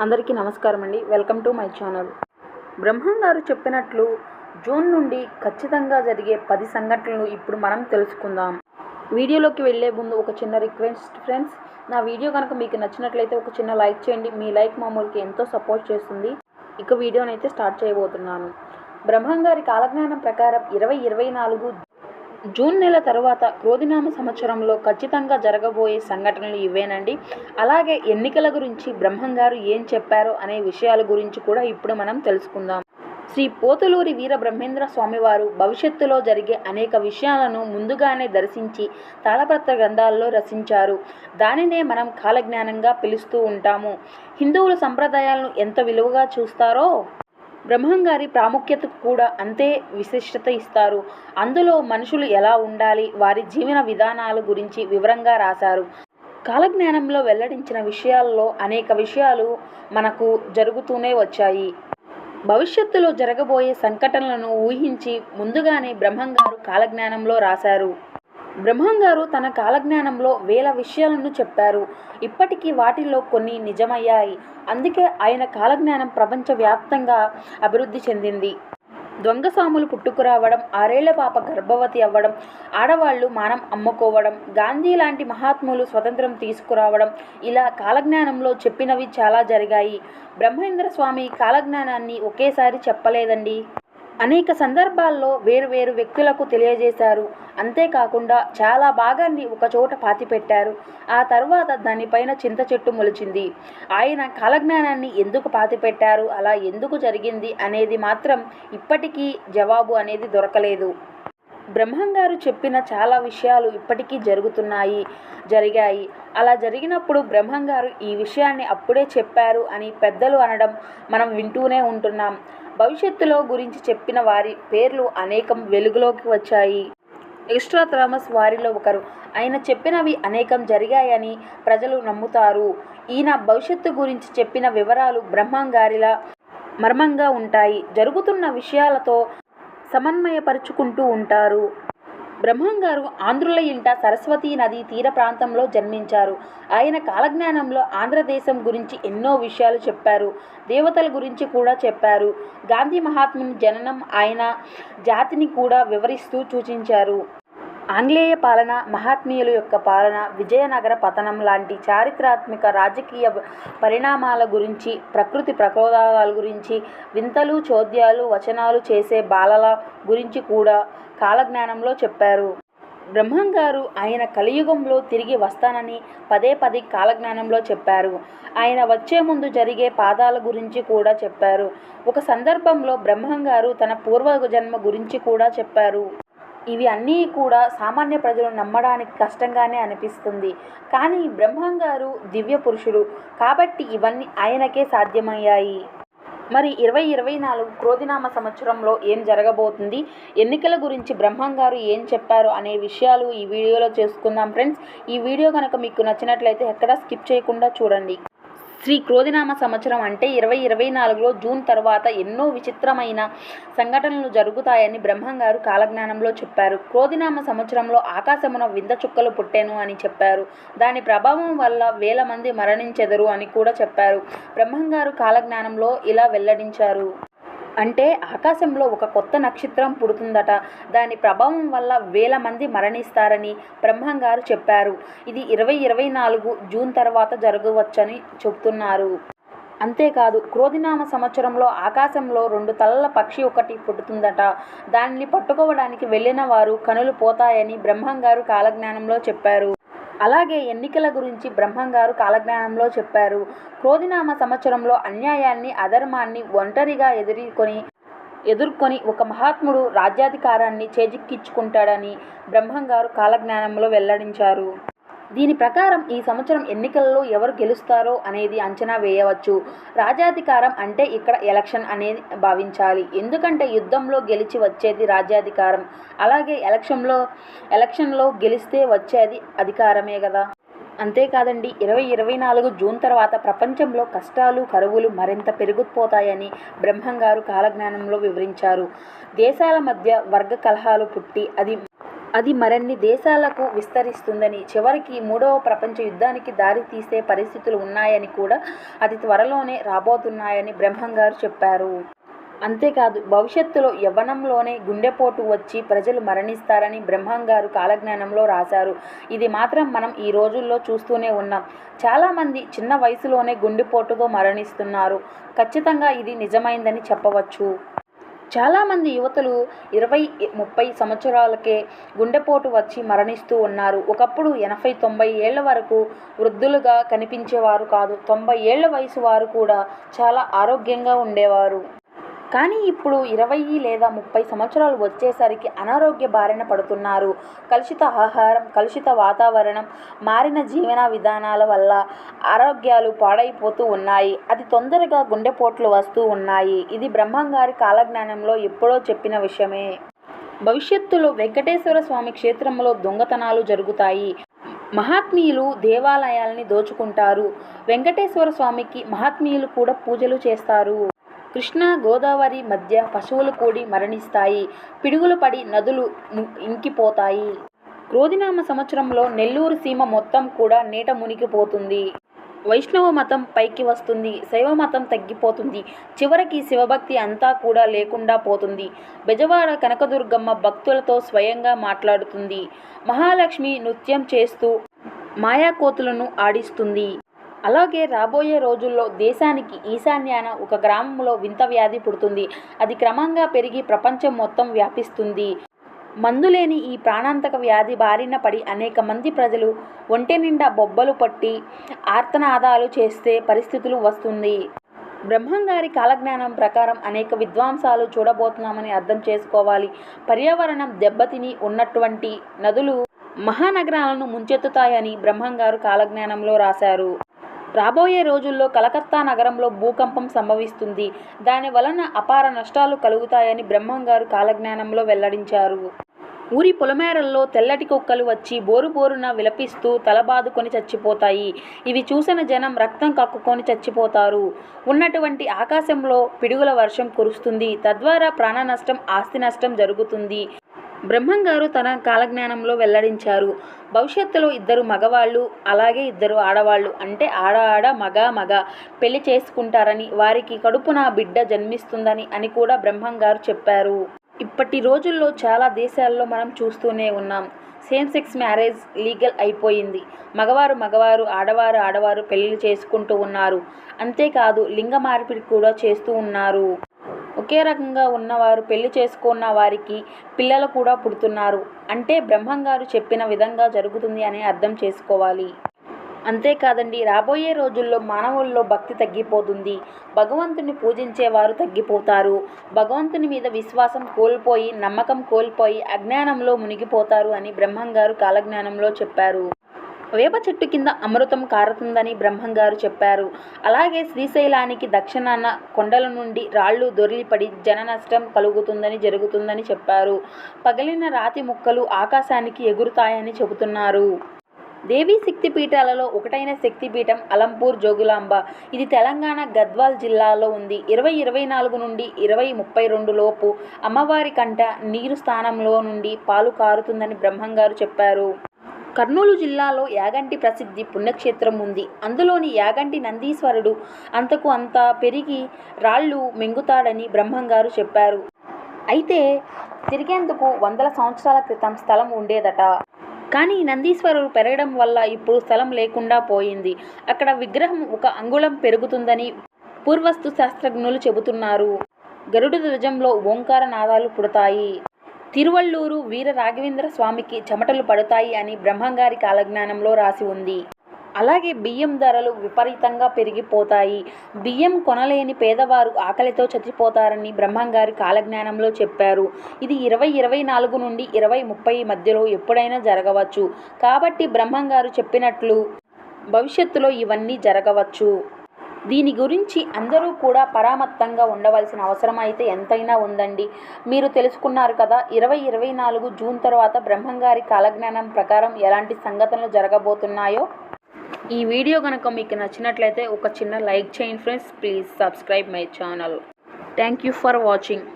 అందరికీ నమస్కారం అండి welcome to my channel. Brahmam garu చెప్పినట్లు జూన్ నుండి ఖచ్చితంగా జరిగే పది సంఘటనలు ఇప్పుడు మనం తెలుసుకుందాం. వీడియోలోకి వెళ్ళే ముందు ఒక చిన్న రిక్వెస్ట్ ఫ్రెండ్స్. నా వీడియో కనుక మీకు నచ్చినట్లయితే ఒక చిన్న లైక్ చేయండి. మీ లైక్ మామూలుకి ఎంతో సపోర్ట్ చేస్తుంది. ఇక వీడియోనైతే అయితే స్టార్ట్ చేయబోతున్నాను. బ్రహ్మం గారి కాలజ్ఞానం ప్రకారం ఇరవై ఇరవై నాలుగు జూన్ నెల తరువాత క్రోధినామ సంవత్సరంలో ఖచ్చితంగా జరగబోయే సంఘటనలు ఇవేనండి. అలాగే ఎన్నికల గురించి బ్రహ్మం గారు ఏం చెప్పారో అనే విషయాల గురించి కూడా ఇప్పుడు మనం తెలుసుకుందాం. శ్రీ పోతులూరి వీర బ్రహ్మేంద్ర స్వామివారు భవిష్యత్తులో జరిగే అనేక విషయాలను ముందుగానే దర్శించి తాళపత్ర గ్రంథాల్లో రచించారు. దానినే మనం కాలజ్ఞానంగా పిలుస్తూ ఉంటాము. హిందువుల సంప్రదాయాలను ఎంత విలువగా చూస్తారో బ్రహ్మంగారి ప్రాముఖ్యత ప్రాముఖ్యతకు కూడా అంతే విశిష్టత ఇస్తారు. అందులో మనుషులు ఎలా ఉండాలి వారి జీవన విధానాల గురించి వివరంగా రాశారు. కాలజ్ఞానంలో వెల్లడించిన విషయాల్లో అనేక విషయాలు మనకు జరుగుతూనే వచ్చాయి. భవిష్యత్తులో జరగబోయే సంఘటనలను ఊహించి ముందుగానే బ్రహ్మంగారు కాలజ్ఞానంలో రాశారు. బ్రహ్మం గారు తన కాలజ్ఞానంలో వేల విషయాలను చెప్పారు. ఇప్పటికీ వాటిల్లో కొన్ని నిజమయ్యాయి. అందుకే ఆయన కాలజ్ఞానం ప్రపంచవ్యాప్తంగా అభివృద్ధి చెందింది. దొంగసాములు పుట్టుకురావడం ఆరేళ్ళ పాప గర్భవతి అవ్వడం ఆడవాళ్ళు మానం అమ్ముకోవడం గాంధీ లాంటి మహాత్ములు స్వతంత్రం తీసుకురావడం ఇలా కాలజ్ఞానంలో చెప్పినవి చాలా జరిగాయి. బ్రహ్మేంద్ర స్వామి కాలజ్ఞానాన్ని ఒకేసారి చెప్పలేదండి. అనేక సందర్భాల్లో వేరు వేరు వ్యక్తులకు తెలియజేశారు. అంతేకాకుండా చాలా భాగాన్ని ఒకచోట పాతిపెట్టారు. ఆ తర్వాత దానిపైన చింత చెట్టు మొలిచింది. ఆయన కాలజ్ఞానాన్ని ఎందుకు పాతిపెట్టారు? అలా ఎందుకు జరిగింది? అనేది మాత్రం ఇప్పటికీ జవాబు అనేది దొరకలేదు. బ్రహ్మం గారు చెప్పిన చాలా విషయాలు ఇప్పటికీ జరుగుతున్నాయి జరిగాయి. అలా జరిగినప్పుడు బ్రహ్మం గారు ఈ విషయాన్ని అప్పుడే చెప్పారు అని పెద్దలు అనడం మనం వింటూనే ఉంటున్నాం. భవిష్యత్తులో గురించి చెప్పిన వారి పేర్లు అనేకం వెలుగులోకి వచ్చాయి. ఎక్స్ట్రా థామస్ వారిలో ఒకరు. ఆయన చెప్పినవి అనేకం జరిగాయని ప్రజలు నమ్ముతారు. ఈయన భవిష్యత్తు గురించి చెప్పిన వివరాలు బ్రహ్మం గారిలా మర్మంగా ఉంటాయి. జరుగుతున్న విషయాలతో సమన్వయపరుచుకుంటూ ఉంటారు. బ్రహ్మం గారు ఆంధ్రుల ఇంట సరస్వతీ నది తీర ప్రాంతంలో జన్మించారు. ఆయన కాలజ్ఞానంలో ఆంధ్రదేశం గురించి ఎన్నో విషయాలు చెప్పారు. దేవతల గురించి కూడా చెప్పారు. గాంధీ మహాత్ముని జననం ఆయన జాతిని కూడా వివరిస్తూ సూచించారు. ఆంగ్లేయ పాలన మహాత్మీయుల యొక్క పాలన విజయనగర పతనం లాంటి చారిత్రాత్మక రాజకీయ పరిణామాల గురించి ప్రకృతి ప్రకోదాల గురించి వింతలు చోద్యాలు వచనాలు చేసే బాలల గురించి కూడా కాలజ్ఞానంలో చెప్పారు. బ్రహ్మం గారు ఆయన కలియుగంలో తిరిగి వస్తానని పదే పదే కాలజ్ఞానంలో చెప్పారు. ఆయన వచ్చే ముందు జరిగే పాదాల గురించి కూడా చెప్పారు. ఒక సందర్భంలో బ్రహ్మం గారు తన పూర్వ జన్మ గురించి కూడా చెప్పారు. ఇవి అన్నీ కూడా సామాన్య ప్రజలు నమ్మడానికి కష్టంగానే అనిపిస్తుంది. కానీ బ్రహ్మం గారు దివ్య పురుషుడు కాబట్టి ఇవన్నీ ఆయనకే సాధ్యమయ్యాయి. మరి ఇరవై ఇరవై నాలుగు క్రోధినామ సంవత్సరంలో ఏం జరగబోతుంది? ఎన్నికల గురించి బ్రహ్మం గారు ఏం చెప్పారు అనే విషయాలు ఈ వీడియోలో చేసుకుందాం ఫ్రెండ్స్. ఈ వీడియో కనుక మీకు నచ్చినట్లయితే ఎక్కడా స్కిప్ చేయకుండా చూడండి. శ్రీ క్రోధినామ సంవత్సరం అంటే ఇరవై ఇరవై నాలుగులో జూన్ తర్వాత ఎన్నో విచిత్రమైన సంఘటనలు జరుగుతాయని బ్రహ్మంగారు కాలజ్ఞానంలో చెప్పారు. క్రోధినామ సంవత్సరంలో ఆకాశమున వింత చుక్కలు పుట్టెను అని చెప్పారు. దాని ప్రభావం వల్ల వేల మంది మరణించెదరు అని కూడా చెప్పారు. బ్రహ్మంగారు కాలజ్ఞానంలో ఇలా వెల్లడించారు. అంటే ఆకాశంలో ఒక కొత్త నక్షత్రం పుడుతుందట. దాని ప్రభావం వల్ల వేల మంది మరణిస్తారని బ్రహ్మం గారు చెప్పారు. ఇది ఇరవై ఇరవై నాలుగు జూన్ తర్వాత జరగవచ్చని చెబుతున్నారు. అంతేకాదు క్రోధినామ సంవత్సరంలో ఆకాశంలో రెండు తలల పక్షి ఒకటి పుట్టుతుందట దానిని పట్టుకోవడానికి వెళ్ళిన వారు కనులు పోతాయని బ్రహ్మం గారు కాలజ్ఞానంలో చెప్పారు. అలాగే ఎన్నికల గురించి బ్రహ్మంగారు కాలజ్ఞానంలో చెప్పారు. క్రోధినామ సంవత్సరంలో అన్యాయాన్ని అధర్మాన్ని ఒంటరిగా ఎదుర్కొని ఎదుర్కొని ఒక మహాత్ముడు రాజ్యాధికారాన్ని చేజిక్కించుకుంటాడని బ్రహ్మంగారు కాలజ్ఞానంలో వెల్లడించారు. దీని ప్రకారం ఈ సంవత్సరం ఎన్నికల్లో ఎవరు గెలుస్తారో అనేది అంచనా వేయవచ్చు. రాజ్యాధికారం అంటే ఇక్కడ ఎలక్షన్ అనేది భావించాలి. ఎందుకంటే యుద్ధంలో గెలిచి వచ్చేది రాజ్యాధికారం. అలాగే ఎలక్షన్లో ఎలక్షన్లో గెలిస్తే వచ్చేది అధికారమే కదా. అంతేకాదండి ఇరవై ఇరవై నాలుగు జూన్ తర్వాత ప్రపంచంలో కష్టాలు కరువులు మరింత పెరిగిపోతాయని బ్రహ్మం గారు కాలజ్ఞానంలో వివరించారు. దేశాల మధ్య వర్గ కలహాలు పుట్టి అది అది మరిన్ని దేశాలకు విస్తరిస్తుందని చివరికి మూడవ ప్రపంచ యుద్ధానికి దారి తీసే పరిస్థితులు ఉన్నాయని కూడా అతి త్వరలోనే రాబోతున్నాయని బ్రహ్మంగారు చెప్పారు. అంతేకాదు భవిష్యత్తులో యవ్వనంలోనే గుండెపోటు వచ్చి ప్రజలు మరణిస్తారని బ్రహ్మంగారు కాలజ్ఞానంలో రాశారు. ఇది మాత్రం మనం ఈ రోజుల్లో చూస్తూనే ఉన్నాం. చాలామంది చిన్న వయసులోనే గుండెపోటుతో మరణిస్తున్నారు. ఖచ్చితంగా ఇది నిజమైందని చెప్పవచ్చు. చాలామంది యువతులు ఇరవై ముప్పై సంవత్సరాలకే గుండెపోటు వచ్చి మరణిస్తూ ఉన్నారు. ఒకప్పుడు ఎనభై తొంభై ఏళ్ళ వరకు వృద్ధులుగా కనిపించేవారు కాదు. తొంభై ఏళ్ళ వయసు వారు కూడా చాలా ఆరోగ్యంగా ఉండేవారు. కానీ ఇప్పుడు ఇరవై లేదా ముప్పై సంవత్సరాలు వచ్చేసరికి అనారోగ్య బారిన పడుతున్నారు. కలుషిత ఆహారం కలుషిత వాతావరణం మారిన జీవన విధానాల వల్ల ఆరోగ్యాలు పాడైపోతూ ఉన్నాయి. అది తొందరగా గుండెపోట్లు వస్తూ ఉన్నాయి. ఇది బ్రహ్మంగారి కాలజ్ఞానంలో ఎప్పుడో చెప్పిన విషయమే. భవిష్యత్తులో వెంకటేశ్వర స్వామి క్షేత్రంలో దొంగతనాలు జరుగుతాయి. మహాత్మీయులు దేవాలయాల్ని దోచుకుంటారు. వెంకటేశ్వర స్వామికి మహాత్మీయులు కూడా పూజలు చేస్తారు. కృష్ణా గోదావరి మధ్య పశువులు కూడి మరణిస్తాయి. పిడుగులు పడి నదులు ఇంకిపోతాయి. క్రోధినామ సంవత్సరంలో నెల్లూరు సీమ మొత్తం కూడా నీట మునిగిపోతుంది. వైష్ణవ మతం పైకి వస్తుంది. శైవ మతం తగ్గిపోతుంది. చివరికి శివభక్తి అంతా కూడా లేకుండా పోతుంది. బెజవాడ కనకదుర్గమ్మ భక్తులతో స్వయంగా మాట్లాడుతుంది. మహాలక్ష్మి నృత్యం చేస్తూ మాయాకోతులను ఆడిస్తుంది. అలాగే రాబోయే రోజుల్లో దేశానికి ఈశాన్యాన ఒక గ్రామంలో వింత వ్యాధి పుడుతుంది. అది క్రమంగా పెరిగి ప్రపంచం మొత్తం వ్యాపిస్తుంది. మందులేని ఈ ప్రాణాంతక వ్యాధి బారిన పడి అనేక మంది ప్రజలు ఒంటి నిండా బొబ్బలు పట్టి ఆర్తనాదాలు చేస్తే పరిస్థితులు వస్తుంది. బ్రహ్మంగారి కాలజ్ఞానం ప్రకారం అనేక విద్వాంసాలు చూడబోతున్నామని అర్థం చేసుకోవాలి. పర్యావరణం దెబ్బతిని ఉన్నటువంటి నదులు మహానగరాలను ముంచెత్తుతాయని బ్రహ్మంగారు కాలజ్ఞానంలో రాశారు. రాబోయే రోజుల్లో కలకత్తా నగరంలో భూకంపం సంభవిస్తుంది. దాని వలన అపార నష్టాలు కలుగుతాయని బ్రహ్మంగారు కాలజ్ఞానంలో వెల్లడించారు. ఊరి పొలమేరల్లో తెల్లటి కుక్కలు వచ్చి బోరు బోరున విలపిస్తూ తలబాదుకొని చచ్చిపోతాయి. ఇవి చూసిన జనం రక్తం కక్కుకొని చచ్చిపోతారు. ఉన్నటువంటి ఆకాశంలో పిడుగుల వర్షం కురుస్తుంది. తద్వారా ప్రాణ నష్టం ఆస్తి నష్టం జరుగుతుంది. బ్రహ్మంగారు తన కాలజ్ఞానంలో వెల్లడించారు. భవిష్యత్తులో ఇద్దరు మగవాళ్ళు అలాగే ఇద్దరు ఆడవాళ్ళు అంటే ఆడ ఆడ మగ మగ పెళ్ళి చేసుకుంటారని వారికి కడుపున బిడ్డ జన్మిస్తుందని అని కూడా బ్రహ్మంగారు చెప్పారు. ఇప్పటి రోజుల్లో చాలా దేశాల్లో మనం చూస్తూనే ఉన్నాం. సేమ్ సెక్స్ మ్యారేజ్ లీగల్ అయిపోయింది. మగవారు మగవారు ఆడవారు ఆడవారు పెళ్ళి చేసుకుంటూ ఉన్నారు. అంతేకాదు లింగ మార్పిడి కూడా చేస్తూ ఉన్నారు. ఒకే రకంగా ఉన్నవారు పెళ్ళి చేసుకున్న వారికి పిల్లలు కూడా పుడుతున్నారు. అంటే బ్రహ్మంగారు చెప్పిన విధంగా జరుగుతుంది అని అర్థం చేసుకోవాలి. అంతేకాదండి రాబోయే రోజుల్లో మానవుల్లో భక్తి తగ్గిపోతుంది. భగవంతుని పూజించేవారు తగ్గిపోతారు. భగవంతుని మీద విశ్వాసం కోల్పోయి నమ్మకం కోల్పోయి అజ్ఞానంలో మునిగిపోతారు అని బ్రహ్మంగారు కాలజ్ఞానంలో చెప్పారు. వేప చెట్టు కింద అమృతం కారుతుందని బ్రహ్మంగారు చెప్పారు. అలాగే శ్రీశైలానికి దక్షిణాన కొండల నుండి రాళ్ళు దొరిలిపడి జన నష్టం కలుగుతుందని జరుగుతుందని చెప్పారు. పగిలిన రాతి ముక్కలు ఆకాశానికి ఎగురుతాయని చెబుతున్నారు. దేవీ శక్తిపీఠాలలో ఒకటైన శక్తిపీఠం అలంపూర్ జోగులాంబ. ఇది తెలంగాణ గద్వాల్ జిల్లాలో ఉంది. ఇరవై ఇరవై నాలుగు నుండి ఇరవై ముప్పై రెండు లోపు అమ్మవారి కంట నీరు స్థానంలో నుండి పాలు కారుతుందని బ్రహ్మంగారు చెప్పారు. కర్నూలు జిల్లాలో యాగంటి ప్రసిద్ధి పుణ్యక్షేత్రం ఉంది. అందులోని యాగంటి నందీశ్వరుడు అంతకు అంత పెరిగి రాళ్ళు మింగుతాడని బ్రహ్మంగారు చెప్పారు. అయితే తిరిగేందుకు వందల సంవత్సరాల క్రితం స్థలం ఉండేదట. కానీ నందీశ్వరుడు పెరగడం వల్ల ఇప్పుడు స్థలం లేకుండా పోయింది. అక్కడ విగ్రహం ఒక అంగుళం పెరుగుతుందని పూర్వస్తు శాస్త్రజ్ఞులు చెబుతున్నారు. గరుడ ధ్వజంలో ఓంకార నాదాలు పుడతాయి. తిరువళ్ళూరు వీర రాఘవేంద్ర స్వామికి చెమటలు పడతాయి అని బ్రహ్మంగారి కాలజ్ఞానంలో రాసి ఉంది. అలాగే బియ్యం ధరలు విపరీతంగా పెరిగిపోతాయి. బియ్యం కొనలేని పేదవారు ఆకలితో చచ్చిపోతారని బ్రహ్మంగారి కాలజ్ఞానంలో చెప్పారు. ఇది ఇరవై ఇరవై నాలుగు నుండి ఇరవై ముప్పై మధ్యలో ఎప్పుడైనా జరగవచ్చు. కాబట్టి బ్రహ్మంగారు చెప్పినట్లు భవిష్యత్తులో ఇవన్నీ జరగవచ్చు. దీని గురించి అందరూ కూడా పరామత్తంగా ఉండవలసిన అవసరం అయితే ఎంతైనా ఉందండి. మీరు తెలుసుకున్నారు కదా ఇరవై ఇరవై నాలుగు జూన్ తర్వాత బ్రహ్మంగారి కాలజ్ఞానం ప్రకారం ఎలాంటి సంఘటనలు జరగబోతున్నాయో ఈ వీడియో కనుక మీకు నచ్చినట్లయితే ఒక చిన్న లైక్ చేయండి friends. Please subscribe my channel. Thank you for watching.